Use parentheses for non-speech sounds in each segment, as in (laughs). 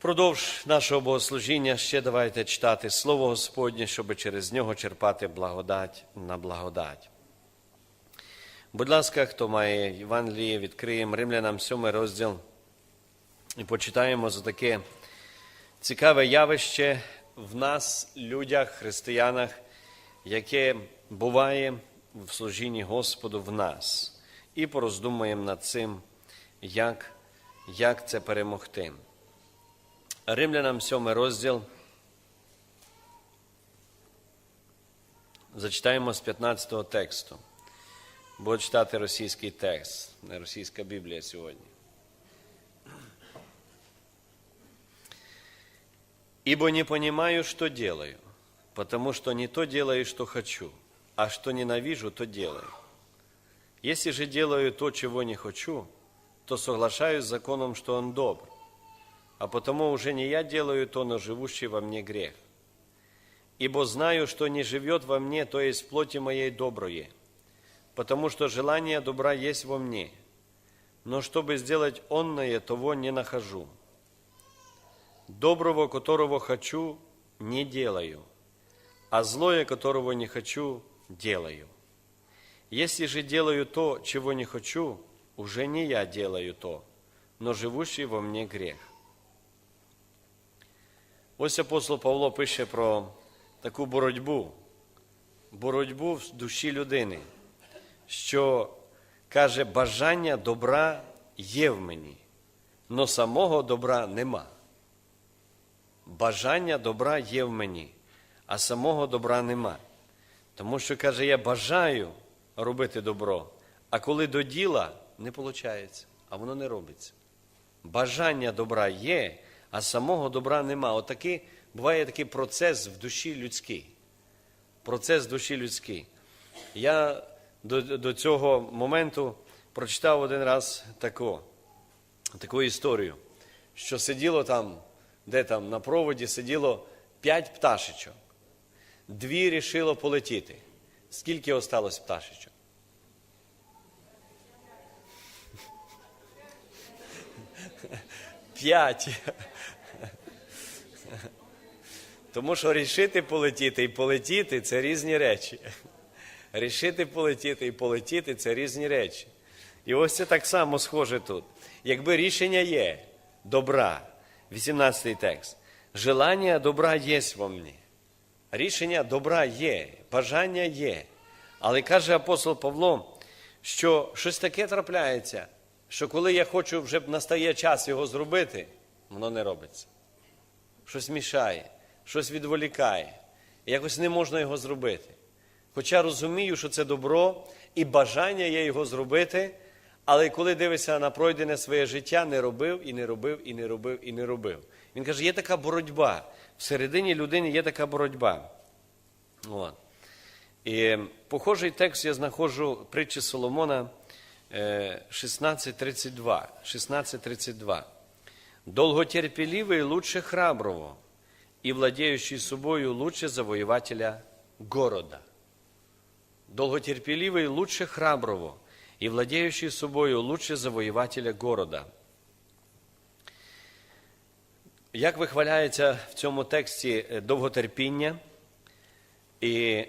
Впродовж нашого богослужіння ще давайте читати Слово Господнє, щоб через нього черпати благодать на благодать. Будь ласка, хто має Євангеліє, відкриємо Римлянам 7 розділ і почитаємо за таке цікаве явище в нас, людях, християнах, яке буває в служінні Господу в нас. І пороздумаємо над цим, як, як це перемогти. Римлянам 7 розділ. Зачитаємо з 15 тексту. Буду читати російський текст, не російська Біблія сьогодні. Ибо не понимаю, что делаю, потому что не то делаю, что хочу, а что ненавижу, то делаю. Если же делаю то, чего не хочу, то соглашаюсь с законом, что он добр. А потому уже не я делаю то, но живущий во мне грех. Ибо знаю, что не живет во мне, то есть в плоти моей доброе, потому что желание добра есть во мне, но чтобы сделать онное, того не нахожу. Доброго, которого хочу, не делаю, а злое, которого не хочу, делаю. Если же делаю то, чего не хочу, уже не я делаю то, но живущий во мне грех. Ось апостол Павло пише про таку боротьбу, боротьбу в душі людини, що каже, бажання добра є в мені, но самого добра нема. Бажання добра є в мені, а самого добра нема. Тому що каже, я бажаю робити добро, а коли до діла не виходить, а воно не робиться. Бажання добра є, а самого добра нема. Отакий буває такий процес в душі людській. Процес душі людській. Я до, до цього моменту прочитав один раз таку, таку історію, що сиділо там, де там на проводі сиділо п'ять пташечок. Дві рішило полетіти. Скільки осталось пташечок? (laughs) П'ять. Тому що рішити полетіти і полетіти це різні речі. Рішити полетіти і полетіти це різні речі. І ось це так само схоже тут. Якби рішення є добра, 18 текст, желання добра є во мені. Рішення добра є, бажання є. Але каже апостол Павло, що щось таке трапляється, що коли я хочу, вже настає час його зробити, воно не робиться. Щось мішає, щось відволікає. Якось не можна його зробити. Хоча розумію, що це добро і бажання є його зробити, але коли дивишся на пройдене своє життя, не робив і не робив, і не робив, і не робив. Він каже, є така боротьба. Всередині людини є така боротьба. От. І похожий текст я знаходжу притчі Соломона е, 16.32. 16.32. Долготерпеливый лучше храброго, и владеющий собою лучше завоевателя города. Долготерпеливый лучше храброго, и владеющий собою лучше завоевателя города. Як вихваляється в цьому тексті е, довготерпіння, і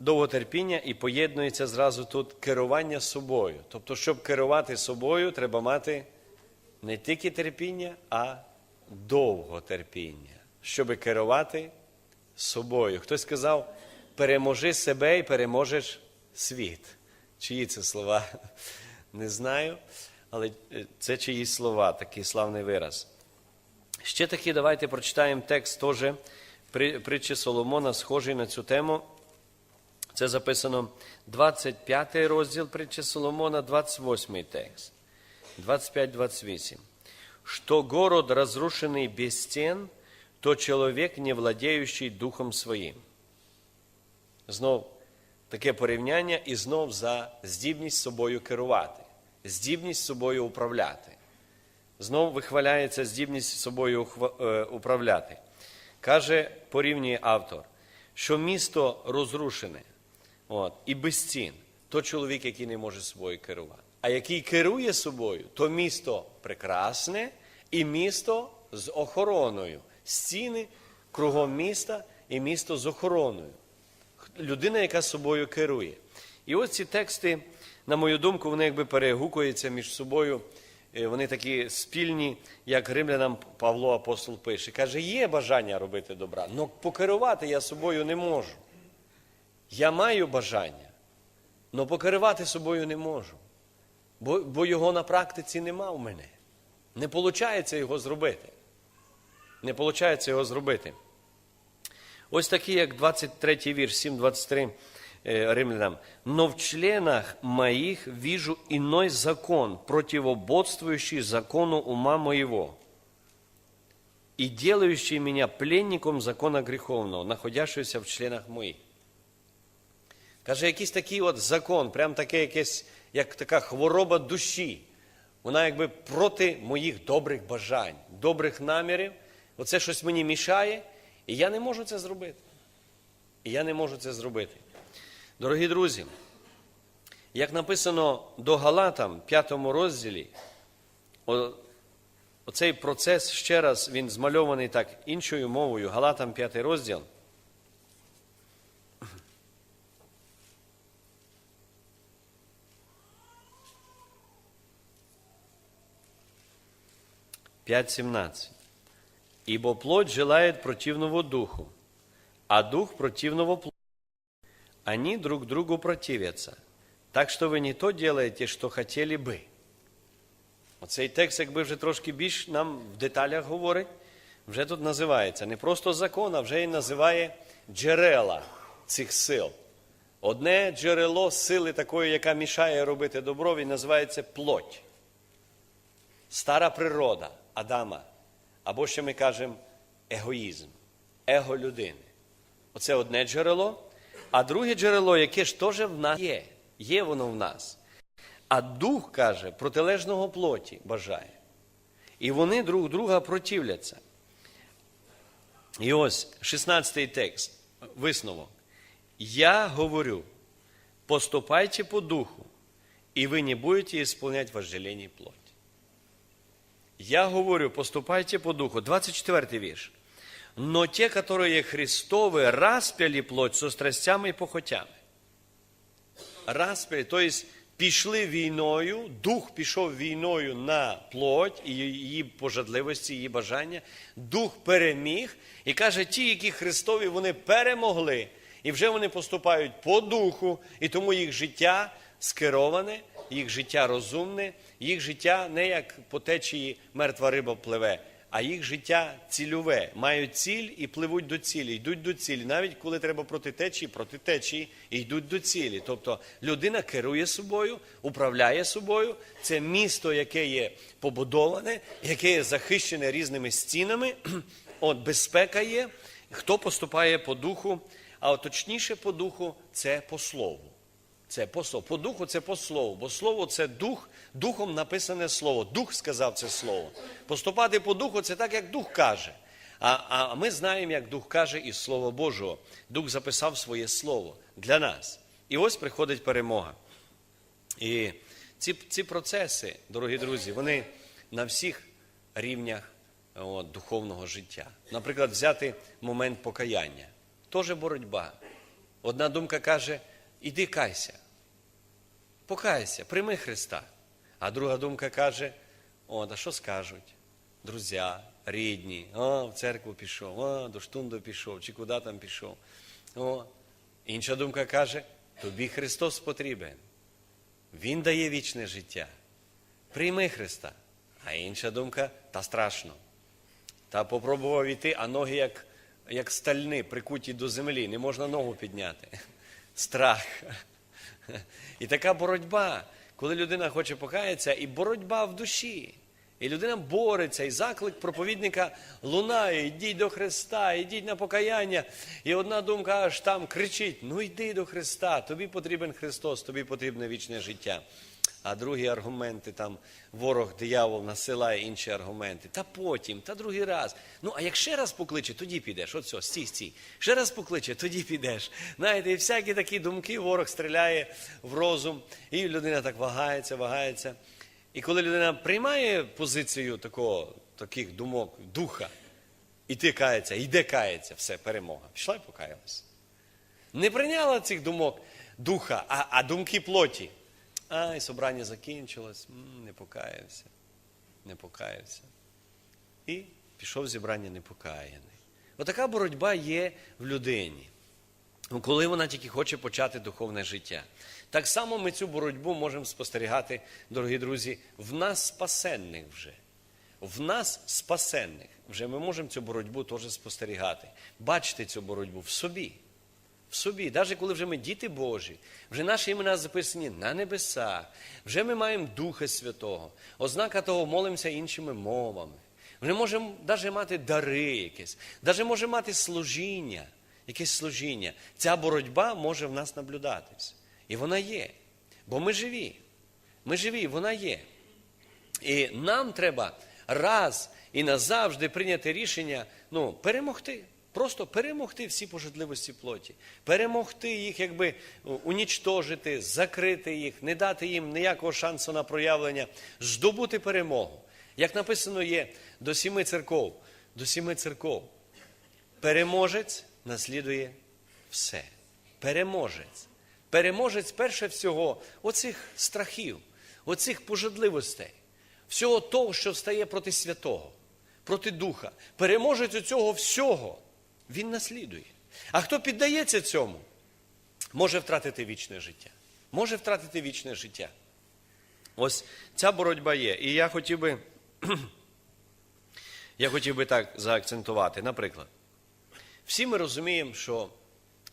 довготерпіння і поєднується зразу тут керування собою. Тобто, щоб керувати собою, треба мати не тільки терпіння, а довготерпіння, щоб керувати собою. Хтось сказав, переможи себе і переможеш світ. Чиї це слова? (laughs) Не знаю, але е, це чиїсь слова, такий славний вираз. Ще таки давайте прочитаємо текст теж при- притчі Соломона, схожий на цю тему. Це записано 25 розділ притчі Соломона, 28 текст. 25-28. Что город, разрушенный без стен, то человек, не владеющий духом своїм. Знов таке порівняння і знов за здібність собою керувати, здібність собою управляти. Знов вихваляється здібність собою е, управляти. Каже, порівнює автор, що місто розрушене от, і без стін, то чоловік, який не може собою керувати. А який керує собою, то місто прекрасне і місто з охороною. Стіни кругом міста і місто з охороною. Людина, яка собою керує. І ось ці тексти, на мою думку, вони якби перегукуються між собою. Е, Вони такі спільні, як римлянам Павло апостол пише. Каже, є бажання робити добра, але покерувати я собою не можу. Я маю бажання, але покерувати собою не можу. Бо, бо його на практиці нема в мене. Не виходить його зробити. Не виходить його зробити. Ось такий, як 23 вірш, 7.23 э, римлянам. «Но в членах моих вижу иной закон, противободствующий закону ума моего, и делающий меня пленником закона греховного, находящегося в членах моїх». Каже, якийсь такий от закон, прям таке якесь, як така хвороба душі. Вона якби проти моїх добрих бажань, добрих намірів. Оце щось мені мішає, і я не можу це зробити. І я не можу це зробити. Дорогі друзі, як написано до Галатам, 5 розділі, оцей процес ще раз він змальований так іншою мовою. Галатам 5 розділ. Пять семнадцать. Ибо плоть желает противного духу, а дух противного плоти. Они друг другу противятся. Так що ви не то делаете, що хотіли би. Оцей текст, якби вже трошки більш нам в деталях говорить, вже тут називається не просто закон, а вже і називає джерела цих сил. Одне джерело сили такої, яка мішає робити добро, він називається плоть. Стара природа Адама. Або ще ми кажемо егоїзм, его людини. Оце одне джерело. А друге джерело, яке ж теж в нас є, є воно в нас. А дух каже, протилежного плоті бажає. І вони друг друга противляться. І ось 16-й текст, висновок. Я говорю, поступайте по духу, і ви не будете исполнять вожделение плоти. Я говорю, поступайте по духу. 24 вірш. Но те, которые Христовы, распяли плоть со страстями і похотями. Распяли, то есть пішли війною, дух пішов війною на плоть і її пожадливості, її бажання. Дух переміг і каже, ті, які Христові, вони перемогли, і вже вони поступають по духу, і тому їх життя скероване, їх життя розумне, їх життя не як по течії мертва риба пливе, а їх життя цільове, мають ціль і пливуть до цілі, йдуть до цілі. Навіть коли треба проти течії, проти течії і йдуть до цілі. Тобто людина керує собою, управляє собою. Це місто, яке є побудоване, яке є захищене різними стінами. (clears throat) От безпека є. Хто поступає по духу, а точніше по духу це по слову. Це по слову. По духу це по слову. Бо слово це дух, духом написане слово. Дух сказав це слово. Поступати по духу це так, як дух каже. А, а ми знаємо, як дух каже із Слова Божого. Дух записав своє слово для нас. І ось приходить перемога. І ці, ці процеси, дорогі друзі, вони на всіх рівнях от, духовного життя. Наприклад, взяти момент покаяння. Теж боротьба. Одна думка каже, іди кайся, покайся, прийми Христа. А друга думка каже, о, а що скажуть? Друзі, рідні, о, в церкву пішов, о, до штунду пішов, чи куди там пішов. О. Інша думка каже, тобі Христос потрібен. Він дає вічне життя. Прийми Христа. А інша думка, та страшно. Та попробував іти, а ноги як, як стальни, прикуті до землі, не можна ногу підняти. (laughs) Страх. І така боротьба, коли людина хоче покаятися, і боротьба в душі. І людина бореться, і заклик проповідника лунає, йдіть до Христа, йдіть на покаяння. І одна думка аж там кричить: ну йди до Христа, тобі потрібен Христос, тобі потрібне вічне життя. А другі аргументи, там ворог, диявол насилає інші аргументи. Та потім, та другий раз. Ну, а як ще раз покличе, тоді підеш. От все, стій, стій. Ще раз покличе, тоді підеш. Знаєте, і всякі такі думки ворог стріляє в розум, і людина так вагається, вагається. І коли людина приймає позицію такого таких думок, духа. Іти кається, йде кається, все, перемога. Пішла і покаялась. Не прийняла цих думок духа, а, а думки плоті. Ай, собрання закінчилось, не покаявся, не покаявся. І пішов зібрання непокаяний. Отака боротьба є в людині. Коли вона тільки хоче почати духовне життя. Так само ми цю боротьбу можемо спостерігати, дорогі друзі, в нас спасенних вже. В нас спасенних. Вже ми можемо цю боротьбу теж спостерігати. Бачити цю боротьбу в собі. В собі, навіть коли вже ми діти Божі, вже наші імена записані на небесах, вже ми маємо Духа Святого, ознака того молимося іншими мовами. Вже можемо навіть мати дари якісь, навіть можемо мати служіння, якесь служіння. Ця боротьба може в нас наблюдатись. І вона є. Бо ми живі. Ми живі, вона є. І нам треба раз і назавжди прийняти рішення ну, перемогти. Просто перемогти всі пожитливості плоті, перемогти їх, якби унічтожити, закрити їх, не дати їм ніякого шансу на проявлення, здобути перемогу. Як написано є до сіми церков, до сіми церков. Переможець наслідує все. Переможець. Переможець перше всього оцих страхів, оцих пожадливостей, всього того, що встає проти святого, проти духа. Переможець у цього всього, він наслідує. А хто піддається цьому, може втратити вічне життя. Може втратити вічне життя. Ось ця боротьба є. І я хотів би, (clears throat) я хотів би так заакцентувати. Наприклад, всі ми розуміємо, що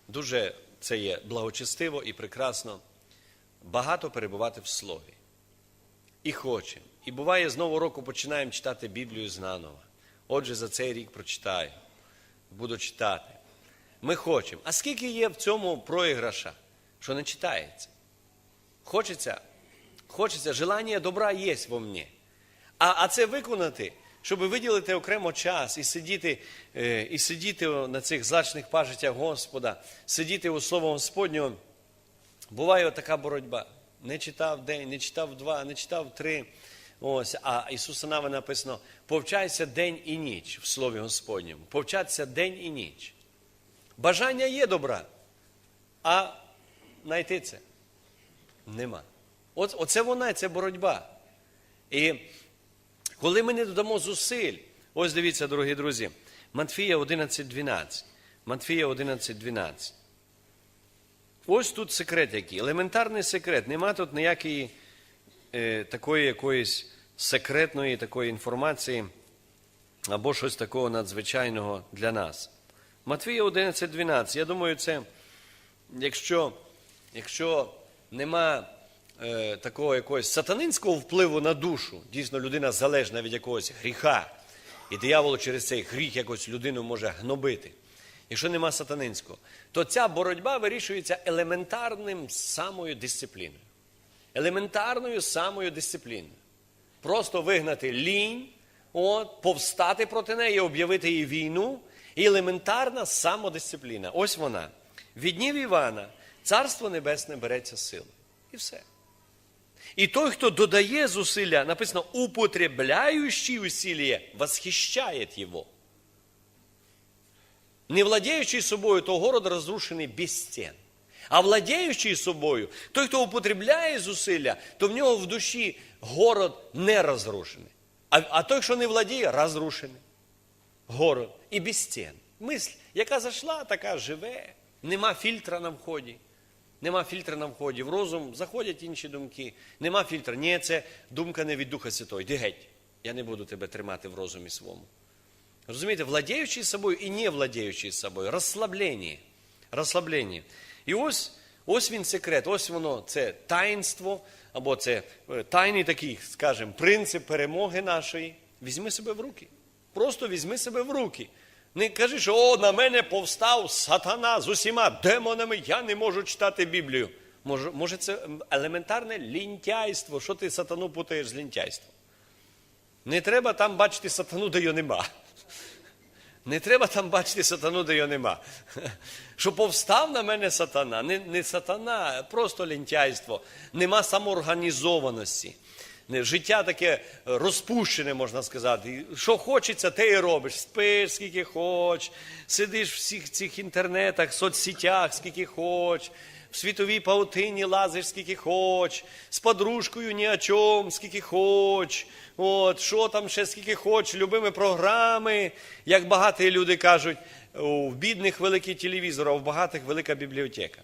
дуже це є благочестиво і прекрасно багато перебувати в слові. І хочемо. І буває, з нового року починаємо читати Біблію знанова. Отже, за цей рік прочитаю, буду читати. Ми хочемо. А скільки є в цьому проіграша, що не читається? Хочеться, хочеться, желання добра є во мені. А, а це виконати, щоб виділити окремо час і сидіти, е, і сидіти на цих злачних пажитях Господа, сидіти у Слово Господнього. Буває така боротьба. Не читав день, не читав два, не читав три. Ось, а Ісуса Нави написано: повчайся день і ніч в Слові Господньому. Повчатися день і ніч. Бажання є добра, а знайти це нема. От, оце вона, це боротьба. І коли ми не додамо зусиль, ось дивіться, дорогі друзі, Матфія 11.12. Матфія 11.12. Ось тут секрет який. Елементарний секрет. Нема тут ніякої такої якоїсь секретної такої інформації або щось такого надзвичайного для нас. Матвія 11.12. Я думаю, це, якщо, якщо нема е, такого якогось сатанинського впливу на душу, дійсно людина залежна від якогось гріха, і диявол через цей гріх якось людину може гнобити. Якщо нема сатанинського, то ця боротьба вирішується елементарним самою дисципліною. Елементарною самою дисципліною. Просто вигнати лінь, от, повстати проти неї, об'явити їй війну. І елементарна самодисципліна. Ось вона. Від днів Івана Царство Небесне береться силою. І все. І той, хто додає зусилля, написано, употребляючий усилие, восхищає його. Не владеючий собою, то город разрушений без стін. А владеючий собою, той, хто употребляє зусилля, то в нього в душі город не розрушений. А, а той, що не владіє, розрушений. Город і без стін. Мисль, яка зайшла, така живе. Нема фільтра на вході. Нема фільтра на вході. В розум заходять інші думки. Нема фільтра. Ні, це думка не від Духа Святого. Йди геть. Я не буду тебе тримати в розумі своєму. Розумієте, владеючий собою і не владеючий собою. Розслаблення. Розслаблення. І ось, ось він секрет, ось воно, це таїнство, або це е, тайний такий, скажімо, принцип перемоги нашої. Візьми себе в руки. Просто візьми себе в руки. Не кажи, що о, на мене повстав сатана з усіма демонами, я не можу читати Біблію. Може, може це елементарне лінтяйство. Що ти сатану путаєш з лінтяйством? Не треба там бачити сатану, де його нема. Не треба там бачити сатану, де його нема. Що повстав на мене сатана, не, не сатана, просто лінтяйство. Нема самоорганізованості. Життя таке розпущене, можна сказати. Що хочеться, те і робиш. Спиш, скільки хоч, сидиш в всіх цих інтернетах, соцсетях, скільки хоч, в світовій паутині лазиш, скільки хоч, з подружкою ні о чому, скільки хоч. От, що там ще скільки хоч, любими програми. Як багаті люди кажуть, у бідних великий телевізор, а у багатих велика бібліотека.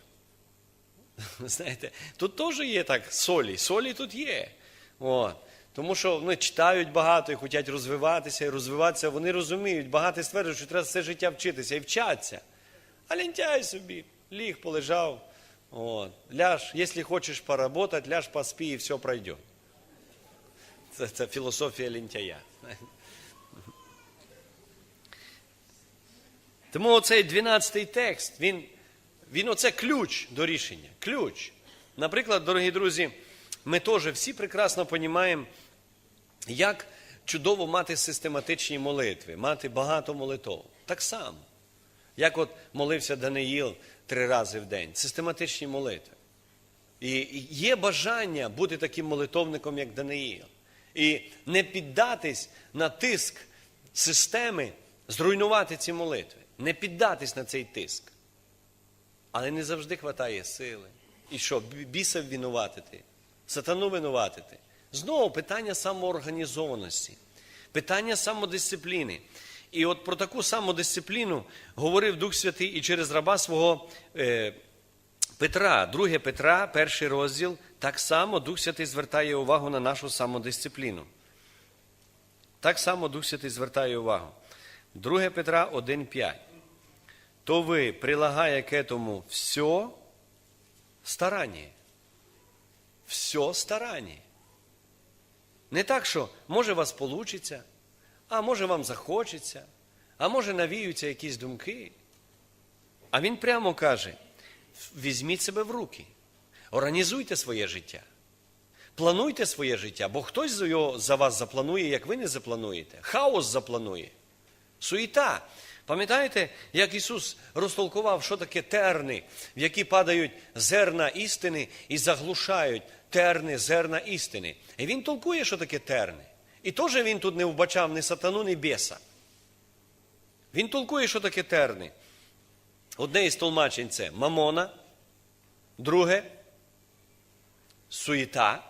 (laughs) Знаєте, тут теж є так солі, солі тут є. От. Тому що вони читають багато і хочуть розвиватися і розвиватися. Вони розуміють, багато стверджують, що треба все життя вчитися і вчаться. А лентяй собі, ліг, полежав. От. Ляж, якщо хочеш поработати, ляж поспи і все пройде. Це, це філософія лентяя. Тому оцей 12-й текст, він, він оце ключ до рішення. Ключ. Наприклад, дорогі друзі, ми теж всі прекрасно розуміємо, як чудово мати систематичні молитви, мати багато молитов. Так само, як от молився Даниїл три рази в день, систематичні молитви. І є бажання бути таким молитовником, як Даниїл. І не піддатись на тиск системи, зруйнувати ці молитви, не піддатись на цей тиск. Але не завжди вистачає сили. І що, біса винуватити, сатану винуватити. Знову питання самоорганізованості, питання самодисципліни. І от про таку самодисципліну говорив Дух Святий і через раба свого е, Петра, 2 Петра, перший розділ, так само Дух Святий звертає увагу на нашу самодисципліну. Так само Дух Святий звертає увагу. 2 Петра 1,5. То ви, прилагая к этому все старання. Все старання. Не так, що може вас получиться, а може вам захочеться, а може навіються якісь думки. А він прямо каже: візьміть себе в руки, організуйте своє життя, плануйте своє життя, бо хтось за вас запланує, як ви не заплануєте. Хаос запланує. Суєта. Пам'ятаєте, як Ісус розтолкував, що таке терни, в які падають зерна істини і заглушають терни, зерна істини. І Він толкує, що таке терни. І теж він тут не вбачав ні сатану, ні беса. Він толкує, що таке терни. Одне із толмачень це мамона, друге суєта.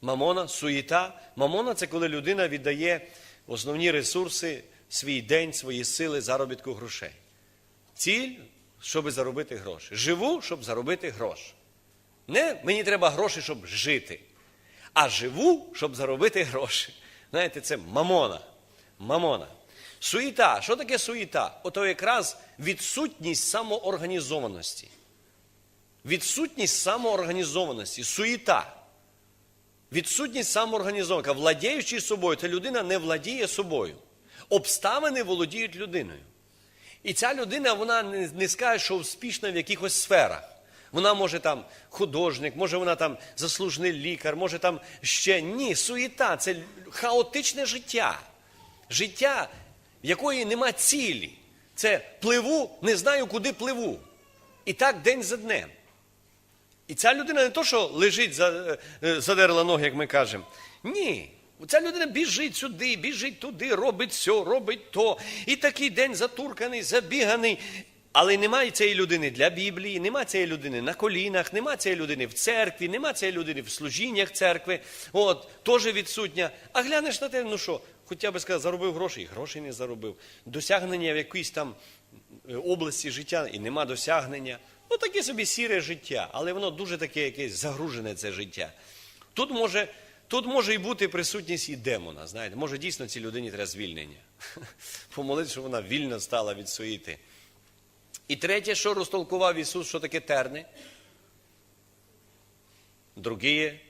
Мамона, суєта. Мамона це коли людина віддає основні ресурси, свій день, свої сили, заробітку грошей. Ціль, щоб заробити гроші. Живу, щоб заробити гроші. Не мені треба гроші, щоб жити. А живу, щоб заробити гроші. Знаєте, це мамона. Мамона. Суєта. Що таке суєта? Ото якраз відсутність самоорганізованості. Відсутність самоорганізованості, суєта. Відсутність самоорганізованості. Владіючи собою, та людина не владіє собою. Обставини володіють людиною. І ця людина, вона не, скаже, що успішна в якихось сферах. Вона може там художник, може вона там заслужений лікар, може там ще ні, суєта це хаотичне життя. Життя, в якої нема цілі. Це пливу, не знаю, куди пливу. І так день за днем. І ця людина не то, що лежить, задерла ноги, як ми кажемо. Ні. Ця людина біжить сюди, біжить туди, робить все, робить то. І такий день затурканий, забіганий. Але немає цієї людини для Біблії, немає цієї людини на колінах, немає цієї людини в церкві, немає цієї людини в служіннях церкви. От, теж відсутня. А глянеш на те, ну що, хоча б сказав, заробив гроші, і грошей не заробив. Досягнення в якійсь там області життя і нема досягнення. Ну, таке собі сіре життя, але воно дуже таке якесь загружене це життя. Тут може. Тут може і бути присутність і демона. Знаєте, може дійсно цій людині треба звільнення. (laughs) Помолитися, щоб вона вільно стала від суїти. І третє, що розтолкував Ісус, що таке терни? Другие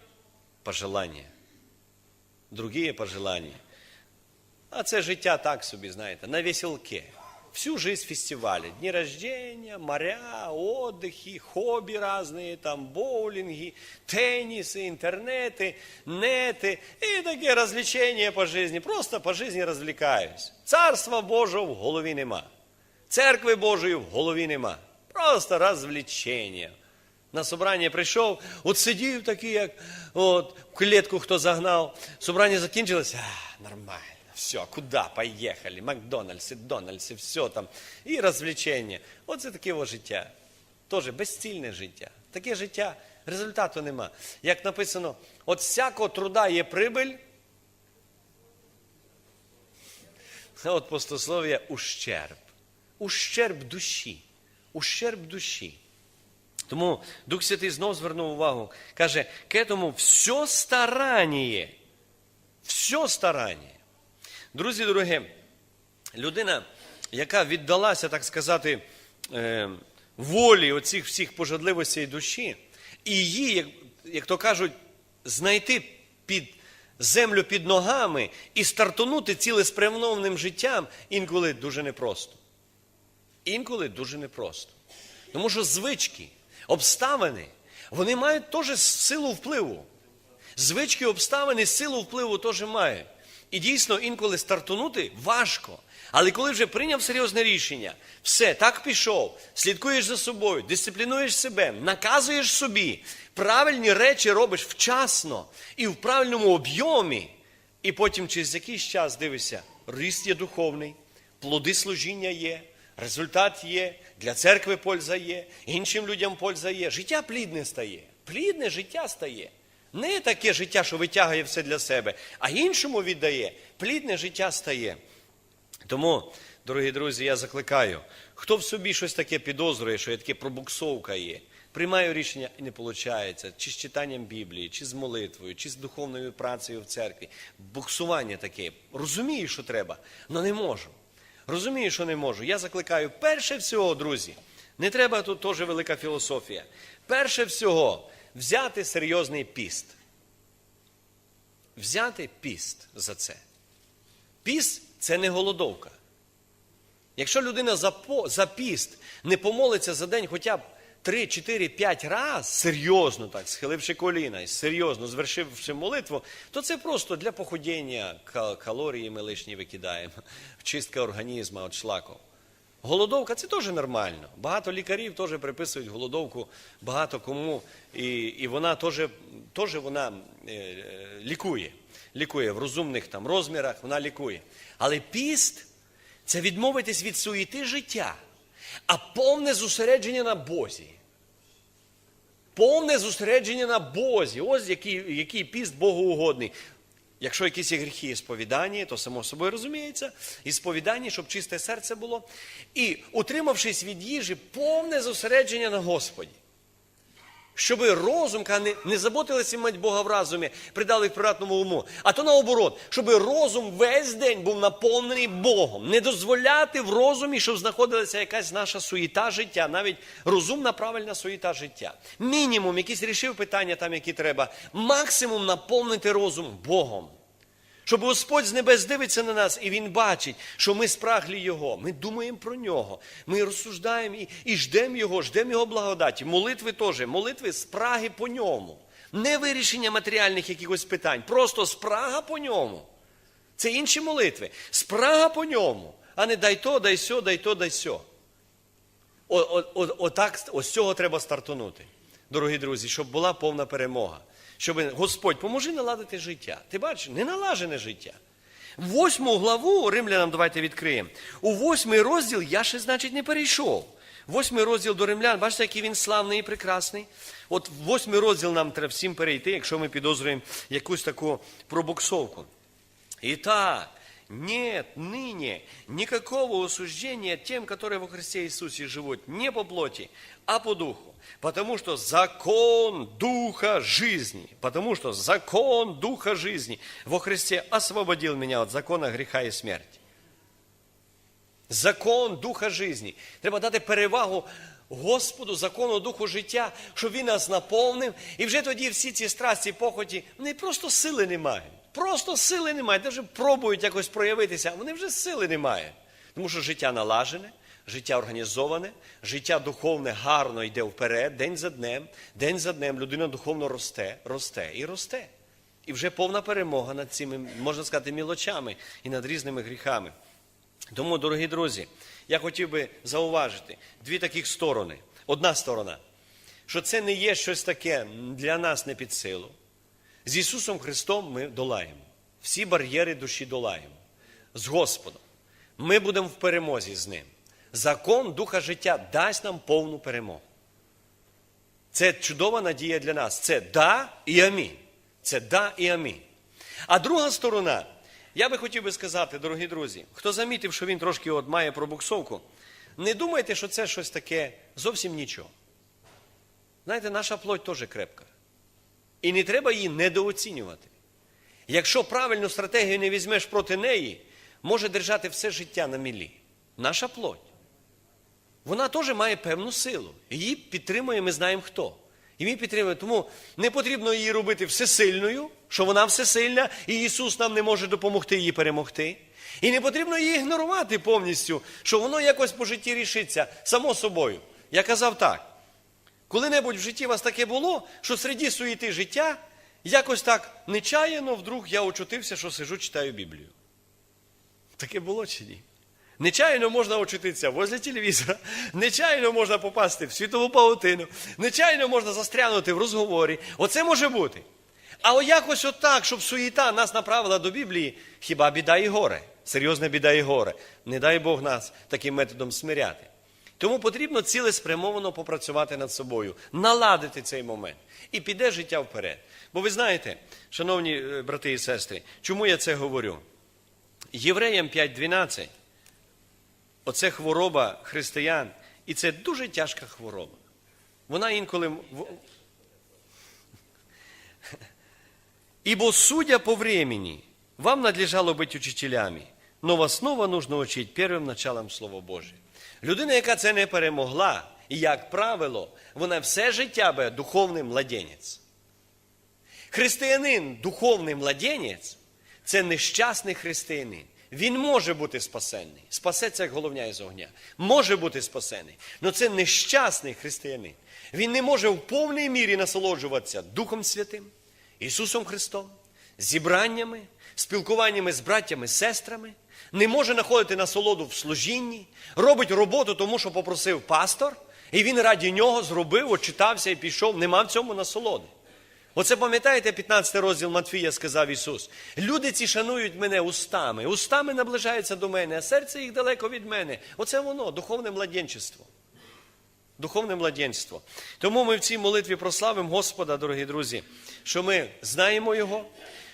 пожелання. Другие пожелання. А це життя так собі, знаєте, на веселке Всю жизнь фестивали. Дни рождения, моря, отдыхи, хобби разные, там боулинги, теннисы, интернеты, неты и такие развлечения по жизни. Просто по жизни развлекаюсь. Царства Божого в голові нема. Церкви Божої в голові нема. Просто розвлечення. На собрання прийшов, от сидів такий, як от, в клітку хто загнав. Собрання закінчилося, а, нормально, все, куди, поїхали, Макдональдс, і Дональдс, все там, і розвлечення. Оце таке життя. Теж безцільне життя. Таке життя, результату нема. Як написано, от всякого труда є прибиль, а (laughs) от пустослов'я ущерб. Ущерб душі. Ущерб душі. Тому Дух Святий знов звернув увагу, каже, к этому все старання. Все старання. Друзі дорогі, людина, яка віддалася, так сказати, е, волі оцих всіх пожадливостей душі, і її, як, як то кажуть, знайти під землю під ногами і стартонути цілеспрямованим життям інколи дуже непросто. Інколи дуже непросто. Тому що звички, обставини, вони мають теж силу впливу. Звички, обставини, силу впливу теж мають. І дійсно інколи стартунути важко. Але коли вже прийняв серйозне рішення, все, так пішов, слідкуєш за собою, дисциплінуєш себе, наказуєш собі, правильні речі робиш вчасно і в правильному об'ємі, і потім через якийсь час дивишся, ріст є духовний, плоди служіння є, результат є, для церкви польза є, іншим людям польза є. Життя плідне стає. Плідне життя стає. Не таке життя, що витягує все для себе, а іншому віддає. Плідне життя стає. Тому, дорогі друзі, я закликаю, хто в собі щось таке підозрює, що є таке пробуксовка є, приймаю рішення і не виходить, чи з читанням Біблії, чи з молитвою, чи з духовною працею в церкві. Буксування таке. Розумію, що треба, але не можу. Розумію, що не можу. Я закликаю, перше всього, друзі, не треба тут теж велика філософія. Перше всього, взяти серйозний піст. Взяти піст за це. Піст це не голодовка. Якщо людина за, по, за піст не помолиться за день хоча б 3, 4, 5 разів, серйозно так, схиливши коліна і серйозно звершивши молитву, то це просто для походіння ка- калорії ми лишні викидаємо, чистка організму від шлаків. Голодовка це теж нормально. Багато лікарів теж приписують голодовку багато кому, і, і вона теж, теж вона е, лікує. Лікує в розумних там розмірах, вона лікує. Але піст це відмовитись від суєти життя, а повне зосередження на Бозі. Повне зосередження на Бозі. Ось який, який піст Богу угодний. Якщо якісь є гріхи і то само собою розуміється, і сповідання, щоб чисте серце було. І утримавшись від їжі, повне зосередження на Господі. Щоб розум, не, не заботилися мать Бога в разумі, придали приватному уму. А то наоборот, щоб розум весь день був наповнений Богом. Не дозволяти в розумі, щоб знаходилася якась наша суєта життя, навіть розумна, правильна суєта життя. Мінімум, якийсь рішив питання там, які треба. Максимум наповнити розум Богом. Щоб Господь з небес дивиться на нас, і Він бачить, що ми спраглі Його. Ми думаємо про нього. Ми розсуждаємо і, і ждемо Його, ждемо Його благодаті. Молитви теж, молитви спраги по ньому. Не вирішення матеріальних якихось питань, просто спрага по ньому. Це інші молитви. Спрага по ньому, а не дай то, дай сьо, дай то, дай сьо. О, о, о, отак, ось цього треба стартунути, дорогі друзі, щоб була повна перемога. Щоб Господь поможи наладити життя. Ти бачиш, не налажене життя. Восьму главу римлянам давайте відкриємо. У восьмий розділ я ще, значить, не перейшов. Восьмий розділ до римлян, бачите, який він славний і прекрасний. От восьмий розділ нам треба всім перейти, якщо ми підозрюємо якусь таку пробуксовку. Итак, нет ныне никакого осуждения тем, которые во Христе Иисусе живут не по плоти, а по духу. Потому что закон Духа жизни, потому что закон Духа жизни во Христе освободил меня от закона греха и смерти. Закон Духа жизни. Треба дати перевагу Господу, закону Духу життя, щоб Він нас наповнив. І вже тоді всі ці страсті, похоті, вони просто сили не мають. Просто сили не мають. Навіть пробують якось проявитися, а вони вже сили не мають. Тому що життя налажене, життя організоване, життя духовне гарно йде вперед, день за днем, день за днем людина духовно росте, росте і росте. І вже повна перемога над цими, можна сказати, мілочами і над різними гріхами. Тому, дорогі друзі, я хотів би зауважити дві таких сторони. Одна сторона. що це не є щось таке для нас не під силу. З Ісусом Христом ми долаємо. Всі бар'єри душі долаємо. З Господом. Ми будемо в перемозі з Ним. Закон Духа життя дасть нам повну перемогу. Це чудова надія для нас. Це да і амінь. Це да і амінь. А друга сторона, я би хотів би сказати, дорогі друзі, хто замітив, що він трошки от має пробуксовку, не думайте, що це щось таке зовсім нічого. Знаєте, наша плоть теж крепка. І не треба її недооцінювати. Якщо правильну стратегію не візьмеш проти неї, може держати все життя на мілі. Наша плоть. Вона теж має певну силу. Її підтримує, ми знаємо хто. І він підтримує. Тому не потрібно її робити всесильною, що вона всесильна, і Ісус нам не може допомогти її перемогти. І не потрібно її ігнорувати повністю, що воно якось по житті рішиться само собою. Я казав так. Коли-небудь в житті вас таке було, що серед суєти життя якось так нечаяно вдруг я очутився, що сижу, читаю Біблію. Таке було чи ні? Нечайно можна очутитися возле телевізора, нечайно можна попасти в світову паутину, нечайно можна застрянути в розговорі. Оце може бути. А якось отак, щоб суєта нас направила до Біблії, хіба біда і горе. Серйозна біда і горе. Не дай Бог нас таким методом смиряти. Тому потрібно цілеспрямовано попрацювати над собою, наладити цей момент. І піде життя вперед. Бо ви знаєте, шановні е, брати і сестри, чому я це говорю? Євреям 5.12 оце хвороба християн, і це дуже тяжка хвороба. Вона інколи. Ибо (laughs) судя по времени, вам надлежало быть учителями, но вас снова нужно учить первым началом Слова Божие. Людина, яка це не перемогла, і як правило, вона все життя буде духовний младенець. Християнин, духовний младенець, це нещасний християнин. Він може бути спасенний. Спасеться як головня із огня. Може бути спасений. Але це нещасний християнин. Він не може в повній мірі насолоджуватися Духом Святим, Ісусом Христом, зібраннями, спілкуваннями з браттями, сестрами, не може знаходити насолоду в служінні, робить роботу, тому що попросив пастор, і він раді нього зробив, очитався і пішов, нема в цьому насолоди. Оце пам'ятаєте, 15 розділ Матфія сказав Ісус. Люди ці шанують мене устами, устами наближаються до мене, а серце їх далеко від мене. Оце воно, духовне младенчество. Духовне младенство. Тому ми в цій молитві прославимо Господа, дорогі друзі, що ми знаємо Його,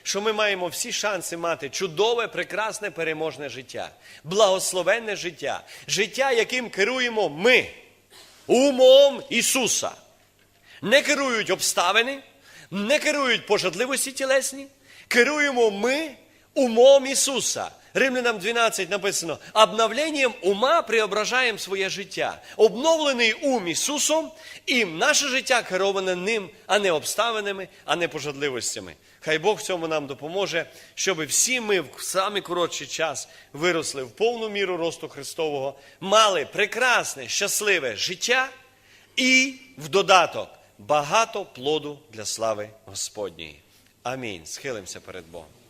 що ми маємо всі шанси мати чудове, прекрасне, переможне життя, благословенне життя, життя, яким керуємо ми, умом Ісуса. Не керують обставини, не керують пожадливості тілесні, керуємо ми умом Ісуса. Римлянам 12 написано: обновленням ума преображаємо своє життя. Обновлений ум Ісусом, і наше життя кероване ним, а не обставинами, а не пожадливостями. Хай Бог в цьому нам допоможе, щоб всі ми в самий коротший час виросли в повну міру росту Христового, мали прекрасне, щасливе життя і в додаток багато плоду для слави Господньої. Амінь. Схилимося перед Богом.